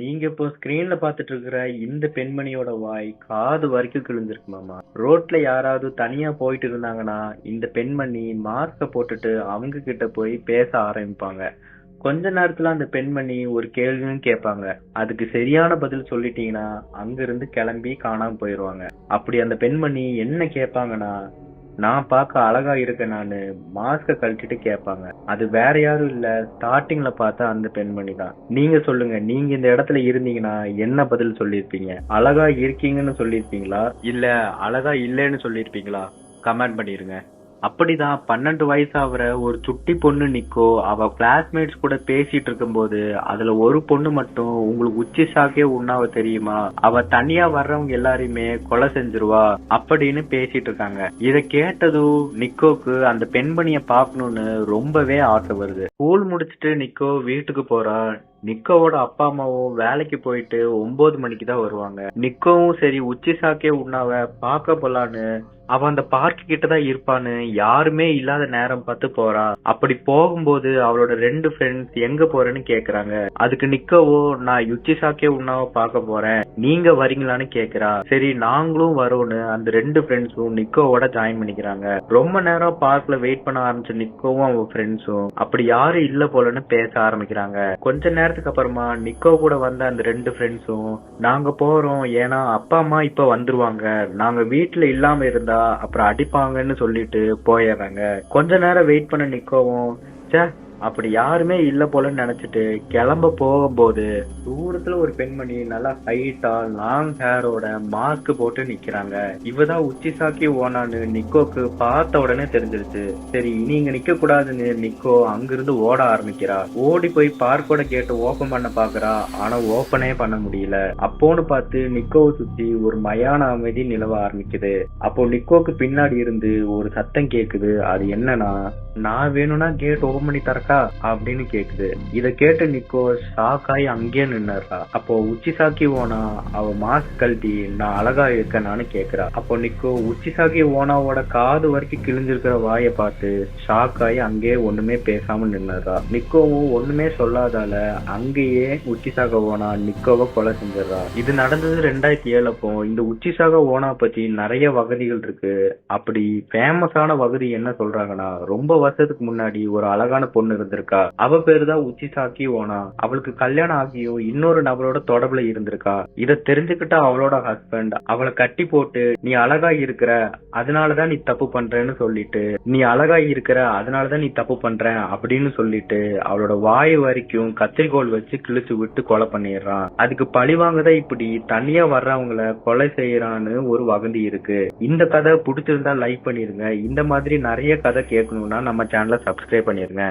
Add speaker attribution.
Speaker 1: நீங்க இப்போ ஸ்கிரீன்ல பாத்துட்டு இருக்கிற இந்த பெண்மணியோட வாய் காது வரைக்கும் கிழிஞ்சிருக்கு மாமா. ரோட்ல யாராவது தனியா போயிட்டு இருந்தாங்கன்னா இந்த பெண்மணி மாஸ்க போட்டுட்டு அவங்க கிட்ட போய் பேச ஆரம்பிப்பாங்க. கொஞ்ச நேரத்துல அந்த பெண்மணி ஒரு கேள்வியும் கேட்பாங்க. அதுக்கு சரியான பதில் சொல்லிட்டீங்கன்னா அங்க இருந்து கிளம்பி காணாம போயிருவாங்க. அப்படி அந்த பெண்மணி என்ன கேட்பாங்கன்னா நான் பார்க்க அழகா இருக்கேன் நான் மாஸ்க கழட்டிட்டு கேட்பாங்க. அது வேற யாரும் இல்ல ஸ்டார்டிங்ல பார்த்தா அந்த பெண்மணி தான். நீங்க சொல்லுங்க நீங்க இந்த இடத்துல இருந்தீங்கன்னா என்ன பதில் சொல்லிருப்பீங்க அழகா இருக்கீங்கன்னு சொல்லியிருப்பீங்களா? இல்ல அழகா இல்லைன்னு சொல்லியிருப்பீங்களா? கமெண்ட் பண்ணிருங்க. அப்படிதான் பன்னெண்டு வயசு ஆகுற ஒரு சுட்டி பொண்ணு நிக்கோ அவ கிளாஸ்மேட்ஸ் கூட பேசிட்டு இருக்கும்போது அதுல ஒரு பொண்ணு மட்டும் உங்களுக்கு உச்சி சாக்கே உண்ணாவ தெரியுமா? அவ தனியா வர்றவங்க எல்லாரையுமே கொலை செஞ்சிருவா அப்படின்னு பேசிட்டு இருக்காங்க இத கேட்டதும் நிக்கோக்கு அந்த பெண்மணிய பாக்கணும்னு ரொம்பவே ஆசை வருது. ஸ்கூல் முடிச்சிட்டு நிக்கோ வீட்டுக்கு போறா. நிக்கோவோட அப்பா அம்மாவும் வேலைக்கு போயிட்டு ஒன்பது மணிக்கு தான் வருவாங்க. நிக்கோவும் சரி உச்சி சாக்கே உண்ணாவ பார்க்க போலான்னு அவ அந்த பார்க்கு கிட்ட தான் இருப்பான்னு யாருமே இல்லாத நேரம் பார்த்து போறா. அப்படி போகும்போது அவளோட ரெண்டு ஃப்ரெண்ட்ஸ் எங்க போறேன்னு கேக்குறாங்க. அதுக்கு நிக்கவோ நான் யுச்சி சாக்கே உண்ணாவ பார்க்க போறேன். நீங்க வரீங்களான்னு கேக்குறா. சரி நாங்களும் வரோம்னு அந்த ரெண்டு ஃப்ரெண்ட்ஸும் நிக்கோவோட ஜாயின் பண்ணிக்கிறாங்க. ரொம்ப நேரம் பார்க்ல வெயிட் பண்ண ஆரம்பிச்ச நிக்கோவும் அவன் ஃப்ரெண்ட்ஸும் அப்படி யாரும் இல்ல போலன்னு பேச ஆரம்பிக்கிறாங்க. கொஞ்ச நேரம் நேரத்துக்கு அப்புறமா நிக்கோ கூட வந்த அந்த ரெண்டு ஃப்ரெண்ட்ஸும் நாங்க போறோம் ஏன்னா அப்பா அம்மா இப்ப வந்துருவாங்க. நாங்க வீட்டுல இல்லாம இருந்தா அப்புறம் அடிப்பாங்கன்னு சொல்லிட்டு போயிடுறாங்க. கொஞ்ச நேரம் வெயிட் பண்ண நிக்கோவும் சே அப்படி யாருமே இல்ல போலன்னு நினைச்சிட்டு கிளம்ப போகும்போது தூரத்துல ஒரு பெண்மணி நல்லா ஹைட்டா லாங் ஹேரோட மாஸ்க் போட்டு நிக்கிறாங்க. இவதான் உச்சி சாக்கி ஓனான்னு நிக்கோக்கு பார்த்த உடனே தெரிஞ்சிருச்சு. சரி நீங்க நிக்க கூடாதுன்னு நிக்கோ அங்கிருந்து ஓட ஆரம்பிக்கிறா. ஓடி போய் பார்க்கோட கேட்டு ஓபன் பண்ண பாக்குறா. ஆனா ஓபனே பண்ண முடியல. அப்போன்னு பார்த்து நிக்கோவை சுத்தி ஒரு மயான அமைதி நிலவ ஆரம்பிக்குது. அப்போ நிக்கோக்கு பின்னாடி இருந்து ஒரு சத்தம் கேக்குது. அது என்னன்னா நான் வேணும்னா கேட் ஓபன் பண்ணி தரக்கா அப்படின்னு கேக்குது. இத கேட்டு நிக்கோ ஷாக் ஆகி அங்கேயே நின்னுறா அப்போ உச்சி சாக்கி ஓனா அவ மாஸ்க் கழட்டி நான் அழகா இருக்கேனான்னு கேக்குறா. அப்போ நிக்கோ உச்சி சாக்கி ஓனாவோட காது வரைக்கும் கிழிஞ்சிருக்கிற வாயை பார்த்து ஷாக்காய் அங்கேயே ஒண்ணுமே பேசாம நின்னுறா நிக்கோவும் ஒண்ணுமே சொல்லாதால அங்கேயே உச்சி சாக ஓனா நிக்கோவை கொலை செஞ்சிடறா இது நடந்தது ரெண்டாயிரத்தி ஏழு அப்போ இந்த உச்சி சாக ஓனா பத்தி நிறைய வகதிகள் இருக்கு. அப்படி ஃபேமஸான வகதி என்ன சொல்றாங்கன்னா ரொம்ப வருஷத்துக்கு முன்னாடி ஒரு அழகான பொண்ணு இருந்திருக்கா? அவ பேருதான் தான் உச்சி சாக்கி ஓனா? அவளுக்கு கல்யாணம் ஆகியும் இன்னொரு நபரோட தொடர்புல இருந்திருக்கா? இத தெரிஞ்சுக்கிட்ட அவளோட ஹஸ்பண்ட் அவளை கட்டி போட்டு நீ அழகா இருக்கிற அதனாலதான் நீ தப்பு பண்றேன்னு சொல்லிட்டு நீ அழகா இருக்கிற அதனாலதான் நீ தப்பு பண்ற அப்படின்னு சொல்லிட்டு அவளோட வாய் வரைக்கும் கத்திரிக்கோல் வச்சு கிழிச்சு விட்டு கொலை பண்ணிடுறான். அதுக்கு பழிவாங்கதான் இப்படி தனியா வர்றவங்கள கொலை செய்யறான்னு ஒரு வகந்தி இருக்கு. இந்த கதை பிடிச்சிருந்தா லைக் பண்ணிருங்க. இந்த மாதிரி நிறைய கதை கேட்கணும்னா நம்ம சேனலை சப்ஸ்கிரைப் பண்ணிருங்க.